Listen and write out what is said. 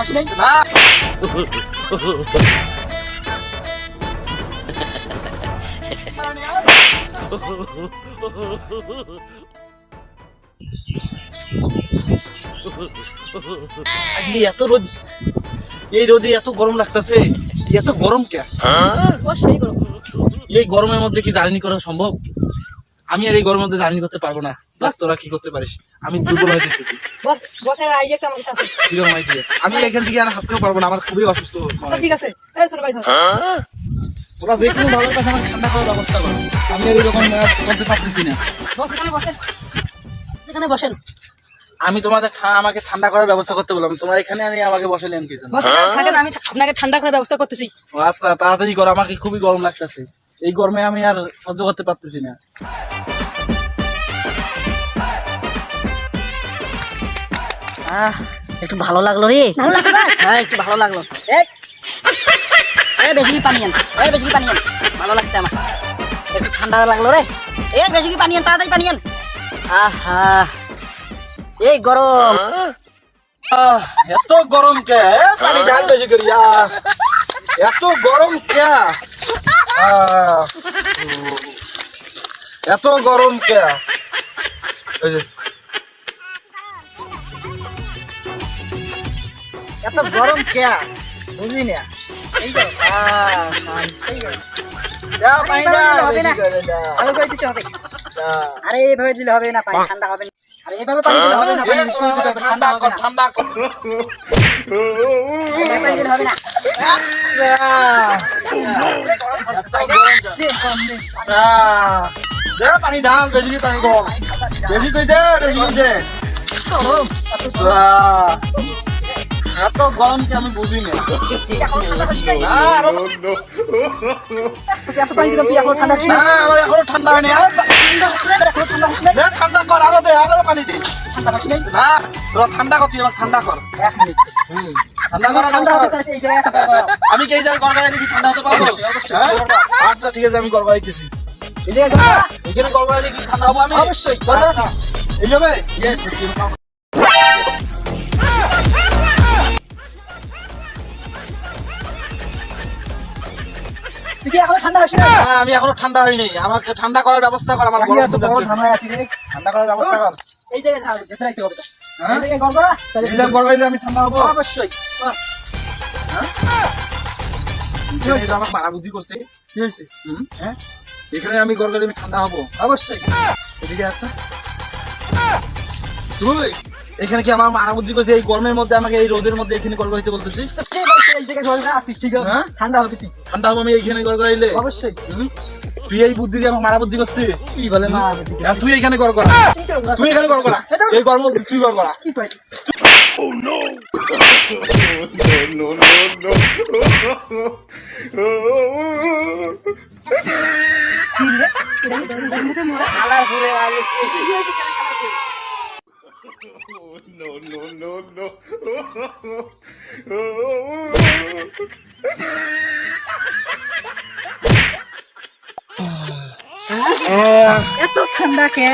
Pass নাই? না। আজকে এত রোদ এই রোদে এত গরম লাগতেছে। এত গরম কে? করো এই গরমের মধ্যে কি জার্নি করা সম্ভব? আমি আর এই গরমের মধ্যে জার্নি করতে পারব না। বাস তোরা কি করতে পারিস? আমি দুর্বল হয়ে যেতেছি বস বসের আইডিয়া একটা আমার কাছে কীরকম idea? আমি এখান থেকে আর হাঁটতেও পারব না আমার খুবই অসুস্থ আচ্ছা ঠিক আছে। এই ছোট ভাই তোরা যে কোনো ভালো কাছে আমার ঠান্ডা খাওয়ার ব্যবস্থা করো। আমি আর এরকম চলতে পারতেছি না। বস এখানে বসেন। এখানে বসেন। আমি তোমাদের আমাকে ঠান্ডা করার ব্যবস্থা করতে বললাম। তোমরা এখানে আনি আমাকে বসালেন কি জন্য? থাকেন আমি আপনাকে ঠান্ডা করার ব্যবস্থা করতেছি। আচ্ছা তাড়াতাড়ি করো আমাকে খুবই গরম লাগতেছে। এই গরমে আমি আর সহ্য করতে পারতেছি না। আহ একটু ভালো লাগল রে। হ্যাঁ একটু ভালো লাগল। এই এই বেশি পানি আন? এই বেশি পানি আন? ভালো লাগছে আমার। একটু ঠান্ডা লাগল রে। এই বেশি কি পানি আন? তাড়াতাড়ি পানি আন। আহা এই গরম। আহ, এত গরম কে? পানি ঢাল বেশি করি এত গরম কে? এত গরম কে? এত গরম কে? বুঝলি না। এই গরম পানি হবে না। ভালো করে দিতে হবে। আরে এইভাবে দিলে হবে না পানি ঠান্ডা হবে না। আরে এইভাবে পানি দিলে হবে না এ, তোরা আমাকে ঠান্ডা কর ঠান্ডা কর। পানি দিলে হবে না। গরম? দে, পানি ঢাল বেশি পানি কম বেশি করে দে বেশি দে আহ, এত গরম কি আমি বুঝি না না, আরো- তোকে এত পানি দিলাম তুই এখন ঠান্ডা না, আমার এখনও ঠান্ডা হয়নি আরও পা- দে, ঠান্ডা কর আরও দে আরও পানি দে। ঠান্ডা পাচ্ছি নাই না তোরা ঠান্ডা কর তুই আমার ঠান্ডা কর। এক মিনিট। হুম, ঠান্ডা কর। ঠান্ডা করো। আমি কি এই জায়গায় গড় গাড়ি কি ঠান্ডা হতে পারব? হ্যাঁ? আচ্ছা ঠিক আছে আমি গড় গাড়িতেছি এই জায়গায় করো। এখানে গড় কি ঠান্ডা হব আমি? অবশ্যই। আচ্ছা, এইভাবে ঠান্ডা হচ্ছে না? হ্যাঁ, আমি এখনও ঠান্ডা হয়নি আমাকে ঠান্ডা করার ব্যবস্থা কর আমার গরম বড় রে। ঠান্ডা করার ব্যবস্থা কর। এই জায়গায় ধার যেতে রাখতে হবে হ্যাঁ? এই জায়গায় গড় করা? এই জায়গায় গড় গাড়িতে আমি ঠান্ডা হব। অবশ্যই। আমার করছে। কি হয়েছে? হ্যাঁ? এখানে আমি ঠান্ডা হব। অবশ্যই। এদিকে আচ্ছা তুই এখানে কি আমার মারা বুদ্ধি করছে? এই গরমের মধ্যে আমাকে এই রোদের মধ্যে এখানে গড় গাড়িতে বলতেছিস? এই জায়গায় গড় করা ঠিক আছে হ্যাঁ? ঠান্ডা হবে তুই ঠান্ডা হব আমি এইখানে গড় গাড়িলে অবশ্যই তুই এই বুদ্ধি দিয়ে আমার মারা বুদ্ধি করছিস কি বলে মা আর তুই এখানে গড় করা তুই এখানে গড় করা এই গরম তুই গড় করা কি কয় কালার ঘুরে আলো এত ঠান্ডা কে